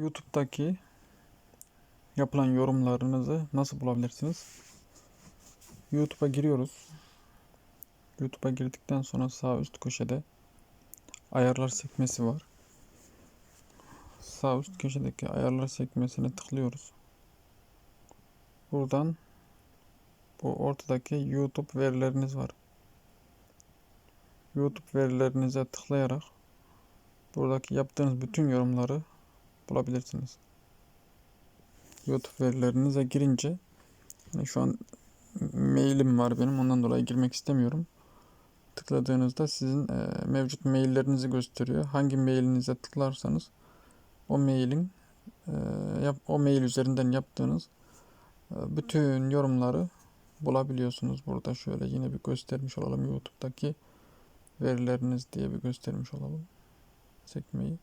YouTube'daki yapılan yorumlarınızı nasıl bulabilirsiniz? YouTube'a giriyoruz. YouTube'a girdikten sonra sağ üst köşede ayarlar sekmesi var. Sağ üst köşedeki ayarlar sekmesine tıklıyoruz. Buradan bu ortadaki YouTube verileriniz var. YouTube verilerinize tıklayarak buradaki yaptığınız bütün yorumları bulabilirsiniz. YouTube verilerinize girince yani şu an mailim var benim ondan dolayı girmek istemiyorum. Tıkladığınızda sizin e, mevcut maillerinizi gösteriyor. Hangi mailinize tıklarsanız o mailin e, yap, o mail üzerinden yaptığınız e, bütün yorumları bulabiliyorsunuz. Burada şöyle yine bir göstermiş olalım YouTube'daki verileriniz diye bir göstermiş olalım sekmeyi.